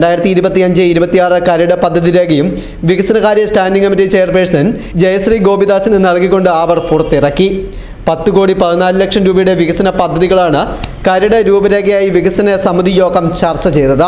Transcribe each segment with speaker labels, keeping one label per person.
Speaker 1: രണ്ടായിരത്തി ഇരുപത്തിയഞ്ച് ഇരുപത്തിയാറ് കരട് പദ്ധതി രേഖയും വികസനകാര്യ സ്റ്റാൻഡിംഗ് കമ്മിറ്റി ചെയർപേഴ്സൺ ജയശ്രീ ഗോപിദാസിന് നൽകിക്കൊണ്ട് അവർ പുറത്തിറക്കി. പത്ത് കോടി പതിനാല് ലക്ഷം രൂപയുടെ വികസന പദ്ധതികളാണ് കരട് രൂപരേഖയായി വികസന സമിതി യോഗം ചർച്ച ചെയ്തത്.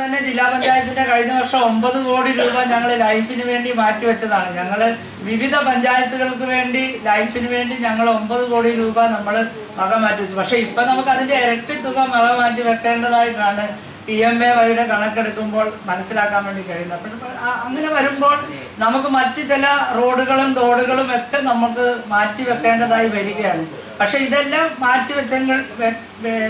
Speaker 2: തന്നെ ജില്ലാ പഞ്ചായത്തിന്റെ കഴിഞ്ഞ വർഷം ഒമ്പത് കോടി രൂപ ഞങ്ങൾ ലൈഫിന് വേണ്ടി മാറ്റിവെച്ചതാണ് ഞങ്ങൾ വിവിധ പഞ്ചായത്തുകൾക്ക് വേണ്ടി ലൈഫിന് വേണ്ടി ഞങ്ങൾ ഒമ്പത് കോടി രൂപ നമ്മൾ വക മാറ്റിവെച്ചു പക്ഷെ ഇപ്പൊ നമുക്ക് അതിന്റെ ഇരട്ടി തുക വക മാറ്റി വെക്കേണ്ടതായിട്ടാണ് പി എം എ വൈയുടെ കണക്കെടുക്കുമ്പോൾ മനസ്സിലാക്കാൻ വേണ്ടി കഴിയുന്നത് അപ്പോൾ അങ്ങനെ വരുമ്പോൾ നമുക്ക് മറ്റ് ചില റോഡുകളും തോടുകളും ഒക്കെ നമുക്ക് മാറ്റി വെക്കേണ്ടതായി വരികയാണ്. പക്ഷെ ഇതെല്ലാം മാറ്റി വെച്ചെങ്കിൽ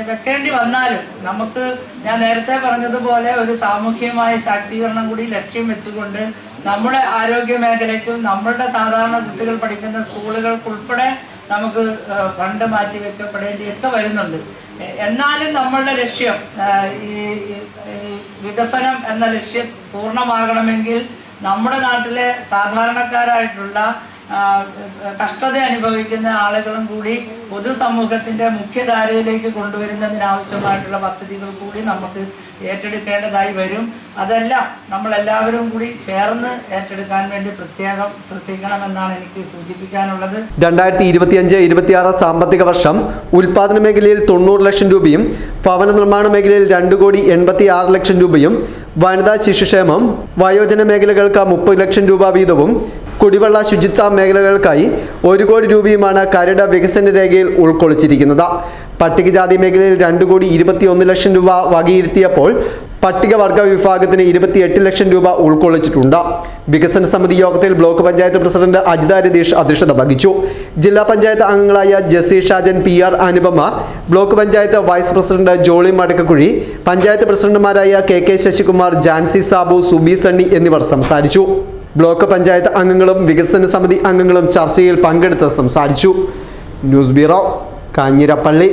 Speaker 2: വെക്കേണ്ടി വന്നാലും നമുക്ക് ഞാൻ നേരത്തെ പറഞ്ഞതുപോലെ ഒരു സാമൂഹ്യമായ ശാക്തീകരണം കൂടി ലക്ഷ്യം വെച്ചുകൊണ്ട് നമ്മുടെ ആരോഗ്യ മേഖലയ്ക്കും നമ്മളുടെ സാധാരണ കുട്ടികൾ പഠിക്കുന്ന സ്കൂളുകൾക്കുൾപ്പെടെ നമുക്ക് ഫണ്ട് മാറ്റി വെക്കപ്പെടേണ്ടിയൊക്കെ വരുന്നുണ്ട്. എന്നാലും നമ്മളുടെ ലക്ഷ്യം ഈ വികസനം എന്ന ലക്ഷ്യം പൂർണമാകണമെങ്കിൽ നമ്മുടെ നാട്ടിലെ സാധാരണക്കാരായിട്ടുള്ള കഷ്ടത അനുഭവിക്കുന്ന ആളുകളും കൂടി പൊതുസമൂഹത്തിന്റെ മുഖ്യധാരയിലേക്ക് കൊണ്ടുവരുന്നതിനാവശ്യമായിട്ടുള്ള പദ്ധതികൾ കൂടി നമുക്ക് ഏറ്റെടുക്കേണ്ടതായി വരും. അതെല്ലാം നമ്മളെല്ലാവരും കൂടി ചേർന്ന് ഏറ്റെടുക്കാൻ വേണ്ടി പ്രത്യേകം ശ്രദ്ധിക്കണമെന്നാണ് എനിക്ക് സൂചിപ്പിക്കാനുള്ളത്.
Speaker 1: രണ്ടായിരത്തി ഇരുപത്തിയഞ്ച് ഇരുപത്തിയാറ് സാമ്പത്തിക വർഷം ഉൽപാദന മേഖലയിൽ തൊണ്ണൂറ് ലക്ഷം രൂപയും ഭവന നിർമ്മാണ മേഖലയിൽ രണ്ട് കോടി എൺപത്തി ആറ് ലക്ഷം രൂപയും വനിതാ ശിശുക്ഷേമം വയോജന മേഖലകൾക്ക് മുപ്പത് ലക്ഷം രൂപ വീതവും കുടിവെള്ള ശുചിത്വ മേഖലകൾക്കായി ഒരു കോടി രൂപയുമാണ് കരട് വികസന രേഖയിൽ ഉൾക്കൊള്ളിച്ചിരിക്കുന്നത്. പട്ടികജാതി മേഖലയിൽ രണ്ടു കോടി ഇരുപത്തിയൊന്ന് ലക്ഷം രൂപ വകയിരുത്തിയപ്പോൾ പട്ടികവർഗ വിഭാഗത്തിന് ഇരുപത്തിയെട്ട് ലക്ഷം രൂപ ഉൾക്കൊള്ളിച്ചിട്ടുണ്ട്. വികസന സമിതി യോഗത്തിൽ ബ്ലോക്ക് പഞ്ചായത്ത് പ്രസിഡന്റ് അജിത രതീഷ് അധ്യക്ഷത വഹിച്ചു. ജില്ലാ പഞ്ചായത്ത് അംഗങ്ങളായ Jessy Shajan P R Anupama block panchayat vice president Jolly Madakkakuzhi panchayat പ്രസിഡന്റുമാരായ കെ കെ ശശികുമാർ ജാൻസി സാബു സുബി സണ്ണി എന്നിവർ സംസാരിച്ചു. ബ്ലോക്ക് പഞ്ചായത്ത് അംഗങ്ങളും വികസന സമിതി അംഗങ്ങളും ചർച്ചയിൽ പങ്കെടുത്ത് സംസാരിച്ചു. News bureau Kanjirappally.